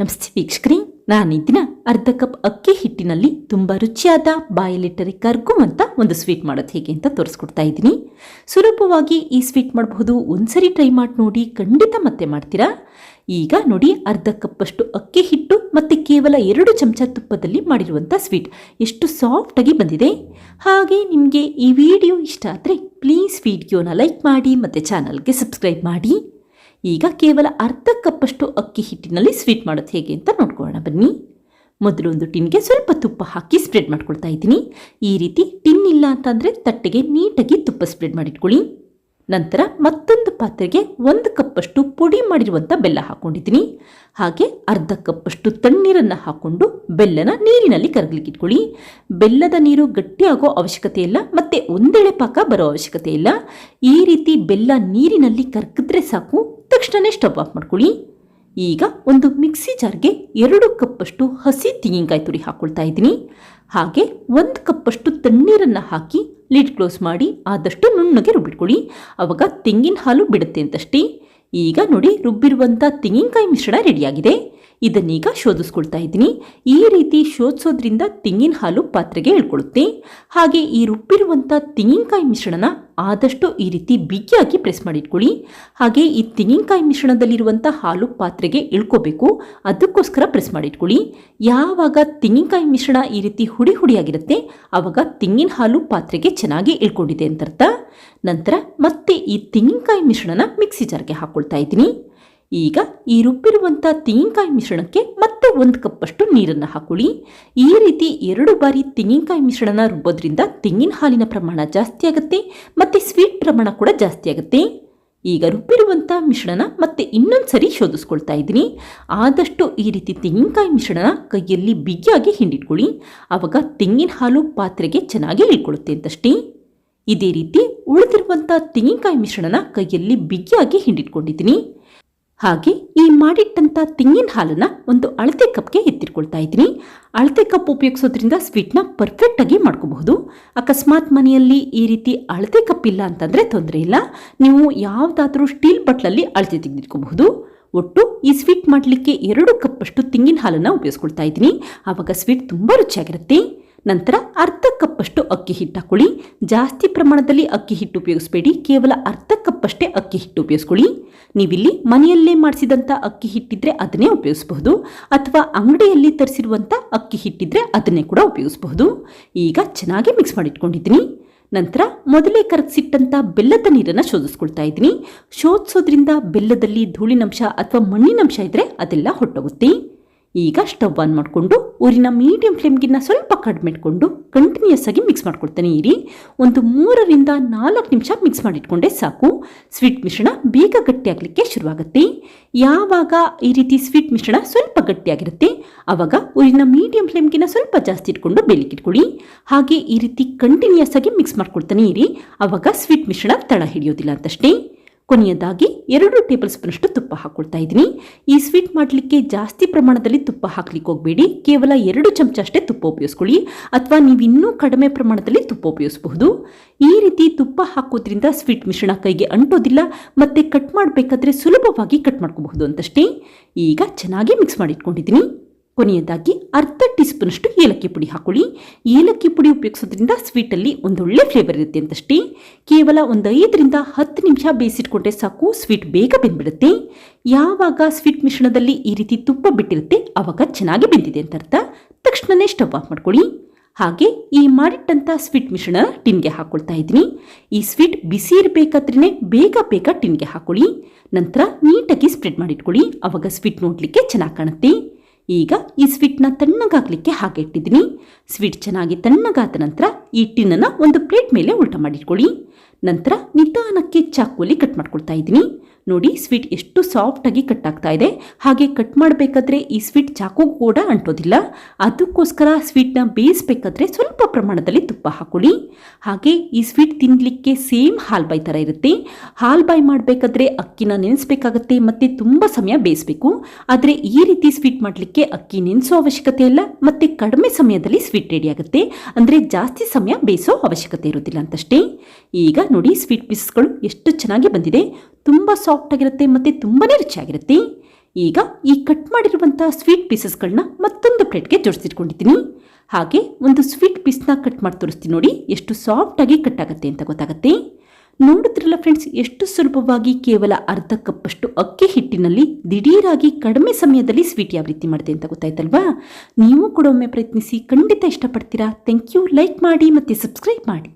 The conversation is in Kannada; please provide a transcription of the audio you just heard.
ನಮಸ್ತೆ ವೀಕ್ಷಕರೇ, ನಾನು ಈ ಅರ್ಧ ಕಪ್ ಅಕ್ಕಿ ಹಿಟ್ಟಿನಲ್ಲಿ ತುಂಬ ರುಚಿಯಾದ ಬಾಯಲ್ಲಿಟ್ಟರೆ ಕರ್ಗುವಂತ ಒಂದು ಸ್ವೀಟ್ ಮಾಡೋದು ಹೇಗೆ ಅಂತ ತೋರಿಸ್ಕೊಡ್ತಾ ಇದ್ದೀನಿ. ಸುಲಭವಾಗಿ ಈ ಸ್ವೀಟ್ ಮಾಡಬಹುದು. ಒಂದ್ಸರಿ ಟ್ರೈ ಮಾಡಿ ನೋಡಿ, ಖಂಡಿತ ಮತ್ತೆ ಮಾಡ್ತೀರಾ? ಈಗ ನೋಡಿ, ಅರ್ಧ ಕಪ್ಪಷ್ಟು ಅಕ್ಕಿ ಹಿಟ್ಟು ಮತ್ತು ಕೇವಲ ಎರಡು ಚಮಚ ತುಪ್ಪದಲ್ಲಿ ಮಾಡಿರುವಂಥ ಸ್ವೀಟ್. ಎಷ್ಟು ಸಾಫ್ಟಾಗಿ ಬಂದಿದೆ. ಹಾಗೆ ನಿಮಗೆ ಈ ವಿಡಿಯೋ ಇಷ್ಟ ಆದರೆ ಪ್ಲೀಸ್ ವಿಡಿಯೋನ ಲೈಕ್ ಮಾಡಿ, ಮತ್ತು ಚಾನಲ್ಗೆ ಸಬ್ಸ್ಕ್ರೈಬ್ ಮಾಡಿ. ಈಗ ಕೇವಲ ಅರ್ಧ ಕಪ್ಪಷ್ಟು ಅಕ್ಕಿ ಹಿಟ್ಟಿನಲ್ಲಿ ಸ್ವೀಟ್ ಮಾಡೋದು ಹೇಗೆ ಅಂತ ನೋಡ್ಕೊಳ್ಳೋಣ. ಬನ್ನಿ. ಮೊದಲು ಒಂದು ಟಿನ್ಗೆ ಸ್ವಲ್ಪ ತುಪ್ಪ ಹಾಕಿ ಸ್ಪ್ರೆಡ್ ಮಾಡ್ಕೊಳ್ತಾ ಇದ್ದೀನಿ. ಈ ರೀತಿ ಟಿನ್ ಇಲ್ಲ ಅಂತಂದರೆ ತಟ್ಟೆಗೆ ನೀಟಾಗಿ ತುಪ್ಪ ಸ್ಪ್ರೆಡ್ ಮಾಡಿಟ್ಕೊಳ್ಳಿ. ನಂತರ ಮತ್ತೊಂದು ಪಾತ್ರೆಗೆ ಒಂದು ಕಪ್ಪಷ್ಟು ಪುಡಿ ಮಾಡಿರುವಂಥ ಬೆಲ್ಲ ಹಾಕ್ಕೊಂಡಿದ್ದೀನಿ ಹಾಗೆ ಅರ್ಧ ಕಪ್ಪಷ್ಟು ತಣ್ಣೀರನ್ನು ಹಾಕ್ಕೊಂಡು ಬೆಲ್ಲನ ನೀರಿನಲ್ಲಿ ಕರಗಲಿಕ್ಕೆ ಇಟ್ಕೊಳ್ಳಿ. ಬೆಲ್ಲದ ನೀರು ಗಟ್ಟಿಯಾಗೋ ಅವಶ್ಯಕತೆ ಇಲ್ಲ, ಮತ್ತು ಒಂದೆಳೆ ಪಾಕ ಬರೋ ಅವಶ್ಯಕತೆ ಇಲ್ಲ. ಈ ರೀತಿ ಬೆಲ್ಲ ನೀರಿನಲ್ಲಿ ಕರಗಿದ್ರೆ ಸಾಕು ತಕ್ಷಣವೇ ಸ್ಟವ್ ಆಫ್ ಮಾಡ್ಕೊಳ್ಳಿ. ಈಗ ಒಂದು ಮಿಕ್ಸಿ ಜಾರ್ಗೆ ಎರಡು ಕಪ್ಪಷ್ಟು ಹಸಿ ತೆಂಗಿನಕಾಯಿ ತುರಿ ಹಾಕ್ಕೊಳ್ತಾ ಇದ್ದೀನಿ. ಹಾಗೆ ಒಂದು ಕಪ್ಪಷ್ಟು ತಣ್ಣೀರನ್ನು ಹಾಕಿ ಲಿಡ್ ಕ್ಲೋಸ್ ಮಾಡಿ ಆದಷ್ಟು ನುಣ್ಣಗೆ ರುಬ್ಬಿಟ್ಕೊಳ್ಳಿ. ಆವಾಗ ತೆಂಗಿನ ಹಾಲು ಬಿಡುತ್ತೆ ಅಂತಷ್ಟೇ. ಈಗ ನೋಡಿ ರುಬ್ಬಿರುವಂಥ ತೆಂಗಿನಕಾಯಿ ಮಿಶ್ರಣ ರೆಡಿಯಾಗಿದೆ. ಇದನ್ನೀಗ ಶೋಧಿಸ್ಕೊಳ್ತಾ ಇದ್ದೀನಿ. ಈ ರೀತಿ ಶೋಧಿಸೋದ್ರಿಂದ ತೆಂಗಿನ ಹಾಲು ಪಾತ್ರೆಗೆ ಇಳ್ಕೊಳ್ಳುತ್ತೆ ಹಾಗೆ ಈ ರುಬ್ಬಿರುವಂಥ ತೆಂಗಿನಕಾಯಿ ಮಿಶ್ರಣನ ಆದಷ್ಟು ಈ ರೀತಿ ಬಿಗಿಯಾಗಿ ಪ್ರೆಸ್ ಮಾಡಿಟ್ಕೊಳ್ಳಿ. ಹಾಗೆ ಈ ತೆಂಗಿನಕಾಯಿ ಮಿಶ್ರಣದಲ್ಲಿರುವಂಥ ಹಾಲು ಪಾತ್ರೆಗೆ ಇಳ್ಕೋಬೇಕು. ಅದಕ್ಕೋಸ್ಕರ ಪ್ರೆಸ್ ಮಾಡಿಟ್ಕೊಳ್ಳಿ. ಯಾವಾಗ ತೆಂಗಿನಕಾಯಿ ಮಿಶ್ರಣ ಈ ರೀತಿ ಹುಡಿ ಹುಡಿಯಾಗಿರುತ್ತೆ ಆವಾಗ ತೆಂಗಿನ ಹಾಲು ಪಾತ್ರೆಗೆ ಚೆನ್ನಾಗಿ ಇಳ್ಕೊಂಡಿದೆ ಅಂತರ್ಥ. ನಂತರ ಮತ್ತೆ ಈ ತೆಂಗಿನಕಾಯಿ ಮಿಶ್ರಣನ ಮಿಕ್ಸಿ ಜಾರ್ಗೆ ಹಾಕ್ಕೊಳ್ತಾ ಇದ್ದೀನಿ. ಈಗ ಈ ರುಬ್ಬಿರುವಂಥ ತೆಂಗಿನಕಾಯಿ ಮಿಶ್ರಣಕ್ಕೆ ಮತ್ತೆ ಒಂದು ಕಪ್ಪಷ್ಟು ನೀರನ್ನು ಹಾಕೊಳ್ಳಿ. ಈ ರೀತಿ ಎರಡು ಬಾರಿ ತೆಂಗಿನಕಾಯಿ ಮಿಶ್ರಣನ ರುಬ್ಬೋದ್ರಿಂದ ತೆಂಗಿನ ಹಾಲಿನ ಪ್ರಮಾಣ ಜಾಸ್ತಿ ಆಗುತ್ತೆ, ಮತ್ತು ಸ್ವೀಟ್ ಪ್ರಮಾಣ ಕೂಡ ಜಾಸ್ತಿ ಆಗುತ್ತೆ. ಈಗ ರುಬ್ಬಿರುವಂಥ ಮಿಶ್ರಣ ಮತ್ತೆ ಇನ್ನೊಂದು ಸರಿ ಶೋಧಿಸ್ಕೊಳ್ತಾ ಇದ್ದೀನಿ. ಆದಷ್ಟು ಈ ರೀತಿ ತೆಂಗಿನಕಾಯಿ ಮಿಶ್ರಣ ಕೈಯಲ್ಲಿ ಬಿಗಿಯಾಗಿ ಹಿಂಡಿಟ್ಕೊಳ್ಳಿ. ಆವಾಗ ತೆಂಗಿನ ಹಾಲು ಪಾತ್ರೆಗೆ ಚೆನ್ನಾಗಿ ಇಳ್ಕೊಳ್ಳುತ್ತೆ ಅಂತಷ್ಟೇ. ಇದೇ ರೀತಿ ಉಳಿದಿರುವಂಥ ತೆಂಗಿನಕಾಯಿ ಮಿಶ್ರಣನ ಕೈಯಲ್ಲಿ ಬಿಗಿಯಾಗಿ ಹಿಂಡಿಟ್ಕೊಂಡಿದ್ದೀನಿ. ಹಾಗೆ ಈ ಮಾಡಿಟ್ಟಂಥ ತೆಂಗಿನ ಹಾಲನ್ನು ಒಂದು ಅಳತೆ ಕಪ್ಗೆ ಎತ್ತಿಟ್ಕೊಳ್ತಾ ಇದ್ದೀನಿ. ಅಳತೆ ಕಪ್ ಉಪಯೋಗಿಸೋದ್ರಿಂದ ಸ್ವೀಟ್ನ ಪರ್ಫೆಕ್ಟಾಗಿ ಮಾಡ್ಕೋಬಹುದು. ಅಕಸ್ಮಾತ್ ಮನೆಯಲ್ಲಿ ಈ ರೀತಿ ಅಳತೆ ಕಪ್ ಇಲ್ಲ ಅಂತಂದರೆ ತೊಂದರೆ ಇಲ್ಲ. ನೀವು ಯಾವುದಾದ್ರೂ ಸ್ಟೀಲ್ ಬಟ್ಲಲ್ಲಿ ಅಳತೆ ತೆಗೆದಿಟ್ಕೋಬಹುದು. ಒಟ್ಟು ಈ ಸ್ವೀಟ್ ಮಾಡಲಿಕ್ಕೆ ಎರಡು ಕಪ್ಪಷ್ಟು ತೆಂಗಿನ ಹಾಲನ್ನು ಉಪಯೋಗಿಸ್ಕೊಳ್ತಾ ಇದ್ದೀನಿ. ಆವಾಗ ಸ್ವೀಟ್ ತುಂಬ ರುಚಿಯಾಗಿರುತ್ತೆ. ನಂತರ ಅರ್ಧ ಕಪ್ಪಷ್ಟು ಅಕ್ಕಿ ಹಿಟ್ಟು ಹಾಕೊಳ್ಳಿ. ಜಾಸ್ತಿ ಪ್ರಮಾಣದಲ್ಲಿ ಅಕ್ಕಿ ಹಿಟ್ಟು ಉಪಯೋಗಿಸಬೇಡಿ. ಕೇವಲ ಅರ್ಧ ಕಪ್ಪಷ್ಟೇ ಅಕ್ಕಿ ಹಿಟ್ಟು ಉಪಯೋಗಿಸ್ಕೊಳ್ಳಿ. ನೀವಿಲ್ಲಿ ಮನೆಯಲ್ಲೇ ಮಾಡಿಸಿದಂಥ ಅಕ್ಕಿ ಹಿಟ್ಟಿದ್ರೆ ಅದನ್ನೇ ಉಪಯೋಗಿಸಬಹುದು. ಅಥವಾ ಅಂಗಡಿಯಲ್ಲಿ ತರಿಸಿರುವಂಥ ಅಕ್ಕಿ ಹಿಟ್ಟಿದ್ರೆ ಅದನ್ನೇ ಕೂಡ ಉಪಯೋಗಿಸಬಹುದು. ಈಗ ಚೆನ್ನಾಗಿ ಮಿಕ್ಸ್ ಮಾಡಿಟ್ಕೊಂಡಿದ್ದೀನಿ. ನಂತರ ಮೊದಲೇ ಕರಗಿಸಿಟ್ಟಂಥ ಬೆಲ್ಲದ ನೀರನ್ನು ಶೋಧಿಸ್ಕೊಳ್ತಾ ಇದ್ದೀನಿ. ಶೋಧಿಸೋದ್ರಿಂದ ಬೆಲ್ಲದಲ್ಲಿ ಧೂಳಿನಂಶ ಅಥವಾ ಮಣ್ಣಿನಂಶ ಇದ್ದರೆ ಅದೆಲ್ಲ ಹೊಟ್ಟೋಗುತ್ತೆ ಈಗ ಸ್ಟವ್ ಆನ್ ಮಾಡಿಕೊಂಡು ಊರಿನ ಮೀಡಿಯಂ ಫ್ಲೇಮ್ಗಿನ್ನ ಸ್ವಲ್ಪ ಕಡಿಮೆ ಇಟ್ಕೊಂಡು ಕಂಟಿನ್ಯೂಸ್ ಆಗಿ ಮಿಕ್ಸ್ ಮಾಡ್ಕೊಳ್ತಾನೆ ಇರಿ. ಒಂದು ಮೂರರಿಂದ ನಾಲ್ಕು ನಿಮಿಷ ಮಿಕ್ಸ್ ಮಾಡಿಟ್ಕೊಂಡೆ ಸಾಕು. ಸ್ವೀಟ್ ಮಿಶ್ರಣ ಬೇಗ ಗಟ್ಟಿಯಾಗಲಿಕ್ಕೆ ಶುರುವಾಗುತ್ತೆ. ಯಾವಾಗ ಈ ರೀತಿ ಸ್ವೀಟ್ ಮಿಶ್ರಣ ಸ್ವಲ್ಪ ಗಟ್ಟಿಯಾಗಿರುತ್ತೆ ಆವಾಗ ಊರಿನ ಮೀಡಿಯಂ ಫ್ಲೇಮ್ಗಿನ್ನ ಸ್ವಲ್ಪ ಜಾಸ್ತಿ ಇಟ್ಕೊಂಡು ಬೇಲಿಕ್ಕೆ ಇಟ್ಕೊಳ್ಳಿ. ಹಾಗೆ ಈ ರೀತಿ ಕಂಟಿನ್ಯೂಸ್ ಆಗಿ ಮಿಕ್ಸ್ ಮಾಡ್ಕೊಳ್ತಾನೆ ಇರಿ. ಆವಾಗ ಸ್ವೀಟ್ ಮಿಶ್ರಣ ತಳ ಹಿಡಿಯೋದಿಲ್ಲ ಅಂತಷ್ಟೇ. ಕೊನೆಯದಾಗಿ ಎರಡು ಟೇಬಲ್ ಸ್ಪೂನಷ್ಟು ತುಪ್ಪ ಹಾಕ್ಕೊಳ್ತಾ ಇದ್ದೀನಿ. ಈ ಸ್ವೀಟ್ ಮಾಡಲಿಕ್ಕೆ ಜಾಸ್ತಿ ಪ್ರಮಾಣದಲ್ಲಿ ತುಪ್ಪ ಹಾಕ್ಲಿಕ್ಕೆ ಹೋಗಬೇಡಿ. ಕೇವಲ ಎರಡು ಚಮಚ ಅಷ್ಟೇ ತುಪ್ಪ ಉಪಯೋಗಿಸ್ಕೊಳ್ಳಿ. ಅಥವಾ ನೀವು ಇನ್ನೂ ಕಡಿಮೆ ಪ್ರಮಾಣದಲ್ಲಿ ತುಪ್ಪ ಉಪಯೋಗಿಸಬಹುದು. ಈ ರೀತಿ ತುಪ್ಪ ಹಾಕೋದ್ರಿಂದ ಸ್ವೀಟ್ ಮಿಶ್ರಣ ಕೈಗೆ ಅಂಟೋದಿಲ್ಲ. ಮತ್ತು ಕಟ್ ಮಾಡಬೇಕಾದ್ರೆ ಸುಲಭವಾಗಿ ಕಟ್ ಮಾಡ್ಕೋಬಹುದು ಅಂತಷ್ಟೇ. ಈಗ ಚೆನ್ನಾಗಿ ಮಿಕ್ಸ್ ಮಾಡಿಟ್ಕೊಂಡಿದ್ದೀನಿ. ಕೊನೆಯದಾಗಿ ಅರ್ಧ ಟೀ ಸ್ಪೂನಷ್ಟು ಏಲಕ್ಕಿ ಪುಡಿ ಹಾಕೊಳ್ಳಿ. ಏಲಕ್ಕಿ ಪುಡಿ ಉಪಯೋಗಿಸೋದ್ರಿಂದ ಸ್ವೀಟಲ್ಲಿ ಒಂದೊಳ್ಳೆ ಫ್ಲೇವರ್ ಇರುತ್ತೆ ಅಂತಷ್ಟೇ. ಕೇವಲ ಒಂದು ಐದರಿಂದ ಹತ್ತು ನಿಮಿಷ ಬೇಯಿಸಿಟ್ಕೊಂಡ್ರೆ ಸಾಕು, ಸ್ವೀಟ್ ಬೇಗ ಬೆಂದ್ಬಿಡುತ್ತೆ. ಯಾವಾಗ ಸ್ವೀಟ್ ಮಿಶ್ರಣದಲ್ಲಿ ಈ ರೀತಿ ತುಪ್ಪ ಬಿಟ್ಟಿರುತ್ತೆ ಆವಾಗ ಚೆನ್ನಾಗಿ ಬೆಂದಿದೆ ಅಂತ ಅರ್ಥ. ತಕ್ಷಣನೇ ಸ್ಟವ್ ಆಫ್ ಮಾಡ್ಕೊಳ್ಳಿ. ಹಾಗೆ ಈ ಮಾಡಿಟ್ಟಂಥ ಸ್ವೀಟ್ ಮಿಶ್ರಣ ಟಿನ್ಗೆ ಹಾಕೊಳ್ತಾ ಇದ್ದೀನಿ. ಈ ಸ್ವೀಟ್ ಬಿಸಿ ಇರಬೇಕಾದ್ರೇ ಬೇಗ ಬೇಗ ಟಿನ್ಗೆ ಹಾಕೊಳ್ಳಿ. ನಂತರ ನೀಟಾಗಿ ಸ್ಪ್ರೆಡ್ ಮಾಡಿಟ್ಕೊಳ್ಳಿ. ಆವಾಗ ಸ್ವೀಟ್ ನೋಡಲಿಕ್ಕೆ ಚೆನ್ನಾಗಿ ಕಾಣುತ್ತೆ. ಈಗ ಈ ಸ್ವೀಟ್ನ ತಣ್ಣಗಾಗಲಿಕ್ಕೆ ಹಾಗೆ ಇಟ್ಟಿದ್ದೀನಿ. ಸ್ವೀಟ್ ಚೆನ್ನಾಗಿ ತಣ್ಣಗಾದ ನಂತರ ಈ ಟಿನ್ನನ್ನು ಒಂದು ಪ್ಲೇಟ್ ಮೇಲೆ ಉಲ್ಟ ಮಾಡಿಟ್ಕೊಳ್ಳಿ. ನಂತರ ನಿಧಾನಕ್ಕೆ ಚಾಕುವಲ್ಲಿ ಕಟ್ ಮಾಡ್ಕೊಳ್ತಾ ಇದ್ದೀನಿ. ನೋಡಿ ಸ್ವೀಟ್ ಎಷ್ಟು ಸಾಫ್ಟಾಗಿ ಕಟ್ ಆಗ್ತಾ ಇದೆ. ಹಾಗೆ ಕಟ್ ಮಾಡಬೇಕಾದ್ರೆ ಈ ಸ್ವೀಟ್ ಚಾಕು ಕೂಡ ಅಂಟೋದಿಲ್ಲ. ಅದಕ್ಕೋಸ್ಕರ ಸ್ವೀಟ್ನ ಬೇಯಿಸಬೇಕಾದ್ರೆ ಸ್ವಲ್ಪ ಪ್ರಮಾಣದಲ್ಲಿ ತುಪ್ಪ ಹಾಕೊಳ್ಳಿ. ಹಾಗೆ ಈ ಸ್ವೀಟ್ ತಿನ್ನಲಿಕ್ಕೆ ಸೇಮ್ ಹಾಲ್ ಬಾಯ್ ಥರ ಇರುತ್ತೆ. ಹಾಲ್ ಬಾಯ್ ಮಾಡಬೇಕಾದ್ರೆ ಅಕ್ಕಿನ ನೆನೆಸ್ಬೇಕಾಗತ್ತೆ, ಮತ್ತು ತುಂಬ ಸಮಯ ಬೇಯಿಸಬೇಕು. ಆದರೆ ಈ ರೀತಿ ಸ್ವೀಟ್ ಮಾಡಲಿಕ್ಕೆ ಅಕ್ಕಿ ನೆನೆಸೋ ಅವಶ್ಯಕತೆ ಇಲ್ಲ, ಮತ್ತು ಕಡಿಮೆ ಸಮಯದಲ್ಲಿ ಸ್ವೀಟ್ ರೆಡಿ ಆಗುತ್ತೆ. ಅಂದರೆ ಜಾಸ್ತಿ ಸಮಯ ಬೇಯಿಸೋ ಅವಶ್ಯಕತೆ ಇರೋದಿಲ್ಲ ಅಂತಷ್ಟೇ. ಈಗ ನೋಡಿ ಸ್ವೀಟ್ ಪೀಸಸ್ಗಳು ಎಷ್ಟು ಚೆನ್ನಾಗಿ ಬಂದಿದೆ. ತುಂಬ ಸಾಫ್ಟ್ ಆಗಿರುತ್ತೆ ಮತ್ತು ತುಂಬಾ ರುಚಿಯಾಗಿರುತ್ತೆ. ಈಗ ಈ ಕಟ್ ಮಾಡಿರುವಂಥ ಸ್ವೀಟ್ ಪೀಸಸ್ಗಳನ್ನ ಮತ್ತೊಂದು ಪ್ಲೇಟ್ಗೆ ಜೋಡಿಸಿಟ್ಕೊಂಡಿದ್ದೀನಿ. ಹಾಗೆ ಒಂದು ಸ್ವೀಟ್ ಪೀಸ್ನ ಕಟ್ ಮಾಡಿ ತೋರಿಸ್ತೀನಿ ನೋಡಿ, ಎಷ್ಟು ಸಾಫ್ಟಾಗಿ ಕಟ್ ಆಗುತ್ತೆ ಅಂತ ಗೊತ್ತಾಗುತ್ತೆ. ನೋಡಿದ್ರಲ್ಲ ಫ್ರೆಂಡ್ಸ್ ಎಷ್ಟು ಸುಲಭವಾಗಿ ಕೇವಲ ಅರ್ಧ ಕಪ್ಪಷ್ಟು ಅಕ್ಕಿ ಹಿಟ್ಟಿನಲ್ಲಿ ದಿಢೀರಾಗಿ ಕಡಿಮೆ ಸಮಯದಲ್ಲಿ ಸ್ವೀಟ್ ಯಾವ ರೀತಿ ಮಾಡಿದೆ ಅಂತ ಗೊತ್ತಾಯ್ತಲ್ವಾ? ನೀವು ಕೂಡ ಒಮ್ಮೆ ಪ್ರಯತ್ನಿಸಿ, ಖಂಡಿತ ಇಷ್ಟಪಡ್ತೀರಾ? ಥ್ಯಾಂಕ್ ಯು ಲೈಕ್ ಮಾಡಿ ಮತ್ತು ಸಬ್ಸ್ಕ್ರೈಬ್ ಮಾಡಿ.